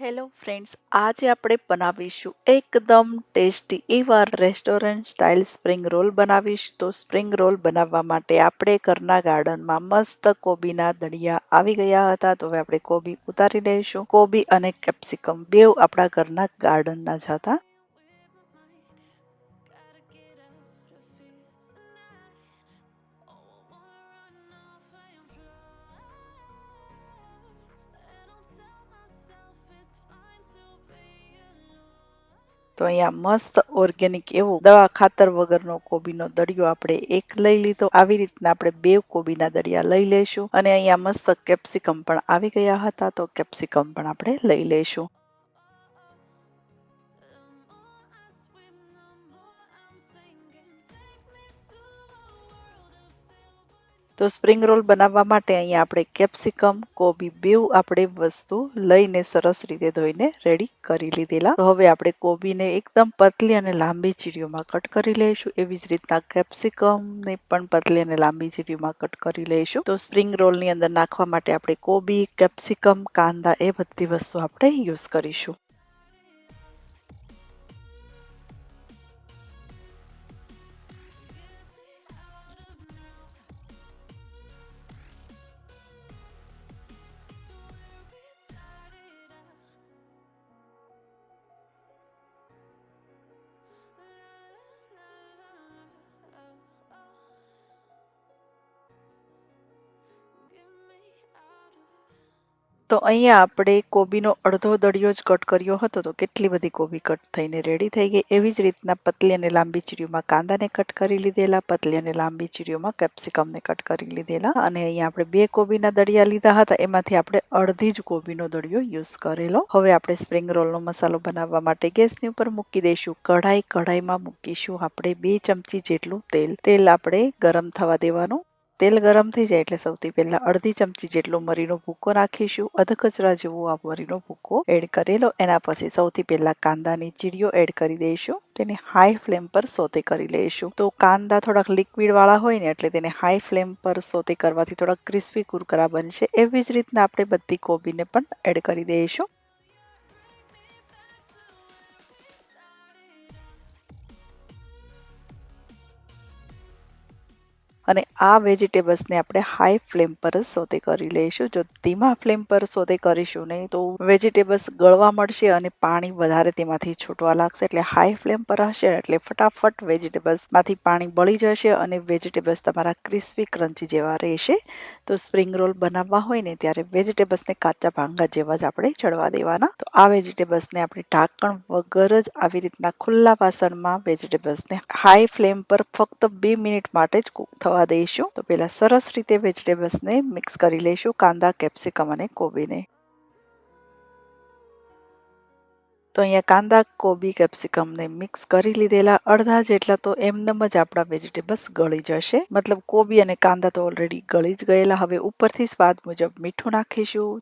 Hello friends, આજે આપણે બનાવીશું એકદમ ટેસ્ટી એવા રેસ્ટોરન્ટ સ્ટાઇલ સ્પ્રિંગ રોલ બનાવીશું. તો સ્પ્રિંગ રોલ બનાવવા માટે આપણે ઘરના ગાર્ડનમાં મસ્ત કોબીના દળિયા આવી ગયા હતા. તો હવે આપણે કોબી ઉતારી લઈશું. કોબી અને કેપ્સિકમ બેવ આપણા ઘરના ગાર્ડનના જ હતા. તો અહીંયા મસ્ત ઓર્ગેનિક એવું દવા ખાતર વગરનો કોબીનો દળિયો આપણે એક લઈ લીધો. આવી રીતના આપણે બે કોબીના દળિયા લઈ લઈશું. અને અહીંયા મસ્ત કેપ્સિકમ પણ આવી ગયા હતા, તો કેપ્સિકમ પણ આપણે લઈ લઈશું. તો સ્પ્રિંગ રોલ બનાવવા માટે અહીંયા આપણે કેપ્સિકમ કોબી બેવ આપણે વસ્તુ લઈને સરસ રીતે ધોઈને રેડી કરી લીધેલા. તો હવે આપણે કોબીને એકદમ પતલી અને લાંબી ચીરીઓમાં કટ કરી લઈશું. એવી જ રીતના કેપ્સિકમને પણ પતલી અને લાંબી ચીરીઓમાં કટ કરી લઈશું. તો સ્પ્રિંગ રોલની અંદર નાખવા માટે આપણે કોબી કેપ્સિકમ કાંદા એ બધી વસ્તુ આપણે યુઝ કરીશું. તો અહીંયા આપણે કોબીનો અડધો દળિયો જ કટ કર્યો હતો, તો કેટલી બધી કોબી કટ થઈને રેડી થઈ ગઈ. એવી જ રીતના પતલી અને લાંબી ચીરીઓમાં કાંદાને કટ કરી લીધેલા, પતલી અને લાંબી ચીરીઓમાં કેપ્સિકમને કટ કરી લીધેલા. અને અહીંયા આપણે બે કોબીના દળિયા લીધા હતા, એમાંથી આપણે અડધી જ કોબીનો દળિયો યુઝ કરેલો. હવે આપણે સ્પ્રિંગ રોલનો મસાલો બનાવવા માટે ગેસની ઉપર મૂકી દઈશું. કઢાઈ કઢાઈમાં મૂકીશું આપણે બે ચમચી જેટલું તેલ. તેલ આપણે ગરમ થવા દેવાનું. તેલ ગરમ થઈ જાય એટલે સૌથી પહેલા અડધી ચમચી જેટલો મરીનો ભૂકો નાખીશું અધ કચરા જેવો આ મરીનો ભૂકો એડ કરેલો, એના પછી સૌથી પહેલા કાંદાની ચીડીઓ એડ કરી દઈશું, તેને હાઈ ફ્લેમ પર સોતે કરી લઈશું. તો કાંદા થોડાક લિક્વિડ વાળા હોય ને એટલે તેને હાઈ ફ્લેમ પર સોતે કરવાથી થોડાક ક્રિસ્પી કુરકરા બનશે. એવી જ રીતના આપણે બધી કોબીને પણ એડ કરી દઈશું. અને આ વેજીટેબલ્સને આપણે હાઈ ફ્લેમ પર સોતે કરી લઈશું. જો ધીમા ફ્લેમ પર સોતે કરીશું નહીં તો વેજીટેબલ્સ ગળવા મળશે અને પાણી વધારે તેમાંથી છૂટવા લાગશે. એટલે હાઈ ફ્લેમ પર હશે એટલે ફટાફટ વેજીટેબલ્સમાંથી પાણી બળી જશે અને વેજીટેબલ્સ તમારા ક્રિસ્પી ક્રન્ચી જેવા રહેશે. તો સ્પ્રિંગ રોલ બનાવવા હોય ને ત્યારે વેજીટેબલ્સને કાચા ભાંગા જેવા જ આપણે ચડવા દેવાના. તો આ વેજીટેબલ્સને આપણે ઢાંકણ વગર જ આવી રીતના ખુલ્લા વાસણમાં વેજીટેબલ્સને હાઈ ફ્લેમ પર ફક્ત બે મિનિટ માટે જ કૂક થવા થવા દઈશું તો પહેલાં સરસ રીતે વેજીટેબલ્સને મિક્સ કરી લઈશું કાંદા, કેપ્સિકમ અને કોબીને. તો અહીંયા કાંદા, કોબી, કેપ્સિકમને મિક્સ કરી લીધેલા અડધા જેટલા તો એમનેમ જ આપણા વેજીટેબલ્સ ગળી જશે. મતલબ કોબી અને કાંદા તો ઓલરેડી ગળી જ ગયેલા. હવે ઉપરથી સ્વાદ મુજબ મીઠું નાખીશું.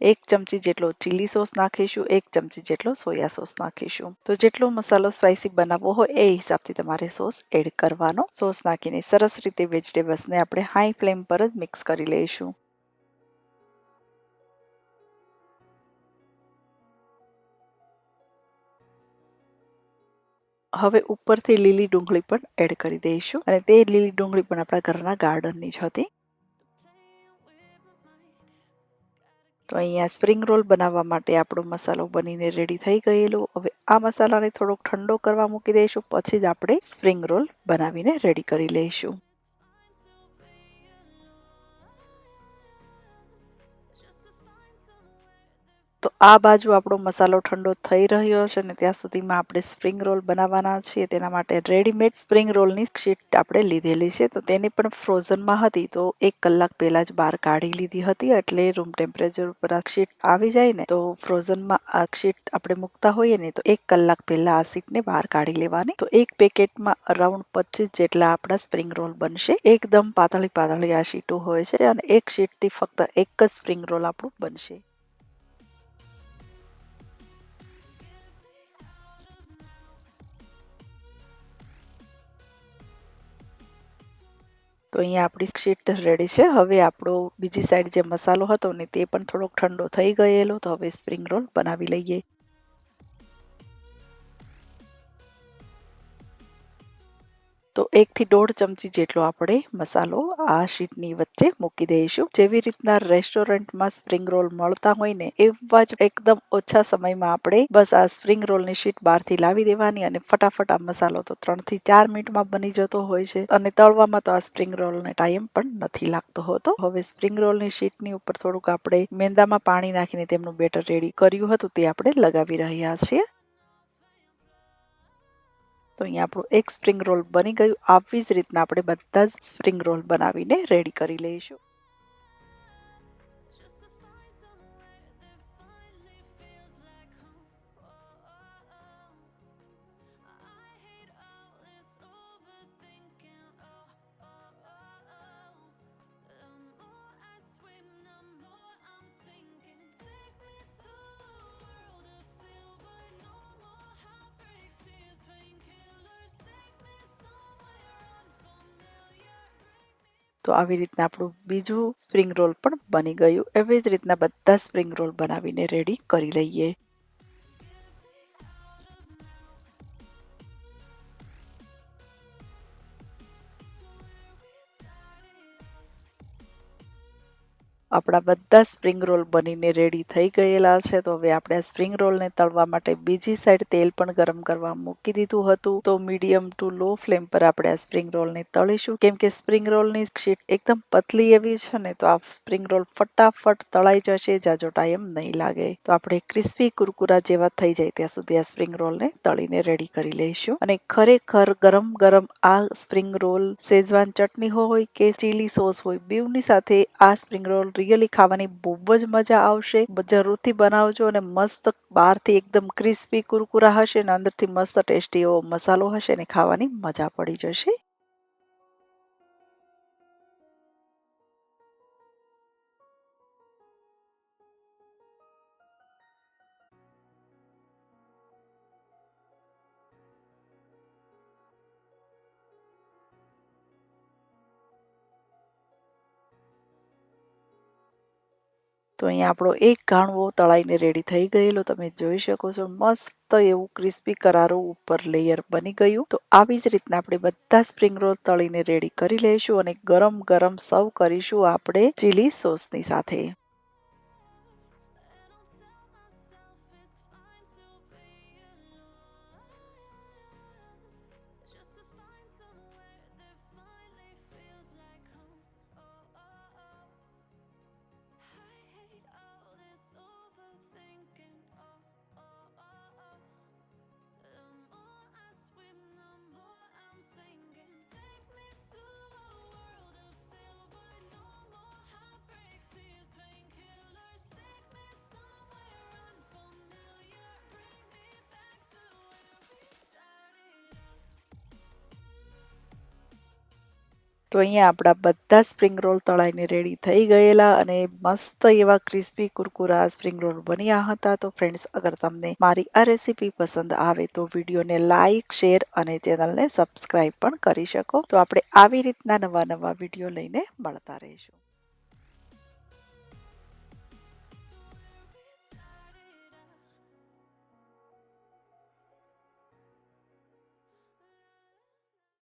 એક ચમચી જેટલો ચીલી સોસ નાખીશું, એક ચમચી જેટલો સોયા સોસ નાખીશું. તો જેટલો મસાલો સ્પાઇસી બનાવવો હોય એ હિસાબથી તમારે સોસ એડ કરવાનો. સોસ નાખીને સરસ રીતે વેજીટેબલ્સને આપણે હાઈ ફ્લેમ પર જ મિક્સ કરી લઈશું. હવે ઉપરથી લીલી ડુંગળી પણ એડ કરી દઈશું. અને તે લીલી ડુંગળી પણ આપણા ઘરના ગાર્ડનની જ હતી. તો અહીંયા સ્પ્રિંગ રોલ બનાવવા માટે આપણો મસાલો બનીને રેડી થઈ ગયેલો. હવે આ મસાલાને થોડોક ઠંડો કરવા મૂકી દઈશું, પછી જ આપણે સ્પ્રિંગ રોલ બનાવીને રેડી કરી લઈશું. આ બાજુ આપણો મસાલો ઠંડો થઈ રહ્યો છે અને ત્યાં સુધીમાં આપણે સ્પ્રિંગ રોલ બનાવવાના છીએ. તેના માટે રેડીમેડ સ્પ્રિંગ રોલની શીટ આપણે લીધેલી છે. તો તેની પણ ફ્રોઝનમાં હતી તો એક કલાક પહેલાં જ બહાર કાઢી લીધી હતી એટલે રૂમ ટેમ્પરેચર ઉપર આ શીટ આવી જાય ને તો ફ્રોઝનમાં આ શીટ આપણે મૂકતા હોઈએ ને તો એક કલાક પહેલાં આ શીટને બહાર કાઢી લેવાની. તો એક પેકેટમાં અરાઉન્ડ પચીસ જેટલા આપણા સ્પ્રિંગ રોલ બનશે. એકદમ પાતળી પાતળી આ શીટો હોય છે અને એક શીટથી ફક્ત એક જ સ્પ્રિંગ રોલ આપણું બનશે. તો અહીંયા આપણી શીટ રેડી છે. હવે આપણો બીજી સાઈડ જે મસાલો હતો ને તે પણ થોડોક ઠંડો થઈ ગયેલો, તો હવે સ્પ્રિંગ રોલ બનાવી લઈએ. તો એકથી દોઢ ચમચી જેટલો આપણે મસાલો આ શીટની વચ્ચે મૂકી દઈશું. જેવી રીતના રેસ્ટોરન્ટમાં સ્પ્રિંગ રોલ મળતા હોય ને એવા જ એકદમ ઓછા સમયમાં આપણે બસ આ સ્પ્રિંગ રોલની શીટ બહારથી લાવી દેવાની અને ફટાફટ આ મસાલો તો ત્રણથી ચાર મિનિટમાં બની જતો હોય છે અને તળવામાં તો આ સ્પ્રિંગ રોલને ટાઈમ પણ નથી લાગતો હોતો. હવે સ્પ્રિંગ રોલની શીટની ઉપર થોડુંક આપણે મેંદામાં પાણી નાખીને તેમનું બેટર રેડી કર્યું હતું તે આપણે લગાવી રહ્યા છીએ. તો અહીંયા આપણું એક સ્પ્રિંગ રોલ બની ગયું. આવી જ રીતના આપણે બધા જ સ્પ્રિંગ રોલ બનાવીને રેડી કરી લઈશું. તો આવી રીતના આપણું બીજું સ્પ્રિંગ રોલ પણ બની ગયું. એવી જ રીતના બધા સ્પ્રિંગ રોલ બનાવીને રેડી કરી લઈએ. આપણા બધા સ્પ્રિંગ રોલ બનીને રેડી થઈ ગયેલા છે. તો હવે આપણે આ સ્પ્રિંગ રોલને તળવા માટે બીજી સાઈડ તેલ પણ ગરમ કરવા મૂકી દીધું હતું. તો મીડિયમ ટુ લો ફ્લેમ પર આપણે આ સ્પ્રિંગ રોલને તળીશું. કેમ કે સ્પ્રિંગ રોલની શીટ એકદમ પતલી એવી છે ને, તો આ સ્પ્રિંગ રોલ ફટાફટ તળાઈ જશે, જાજો ટાઈમ નહીં લાગે. તો આપણે ક્રિસ્પી કુરકુરા જેવા થઈ જાય ત્યાં સુધી આ સ્પ્રિંગ રોલને તળીને રેડી કરી લઈશું. અને ખરેખર ગરમ ગરમ આ સ્પ્રિંગ રોલ શેઝવાન ચટણી હોય કે ચીલી સોસ હોય બેવની સાથે આ સ્પ્રિંગ રોલ રિયલી ખાવાની બહુ જ મજા આવશે. જરૂરથી બનાવજો અને મસ્ત બહારથી એકદમ ક્રિસ્પી કુરકુરા હશે ને અંદરથી મસ્ત ટેસ્ટી એવો મસાલો હશે ને ખાવાની મજા પડી જશે. તો અહીંયા આપણો એક ઘાણવો તળાઈને રેડી થઈ ગયેલો. તમે જોઈ શકો છો, મસ્ત એવું ક્રિસ્પી કરારું ઉપર લેયર બની ગયું. તો આવી જ રીતના આપણે બધા સ્પ્રિંગ રોલ તળીને રેડી કરી લઈશું અને ગરમ ગરમ સર્વ કરીશું આપણે ચીલી સોસની સાથે. તો અહીંયા આપણા બધા સ્પ્રિંગ રોલ તળાઈને રેડી થઈ ગયેલા અને મસ્ત એવા ક્રિસ્પી કુરકુરા સ્પ્રિંગ રોલ બન્યા હતા. તો ફ્રેન્ડ્સ અગર તમને મારી આ રેસીપી પસંદ આવે તો વિડીયોને લાઇક શેર અને ચેનલને સબસ્ક્રાઈબ પણ કરી શકો. તો આપણે આવી રીતના નવા નવા વીડિયો લઈને મળતા રહીશું.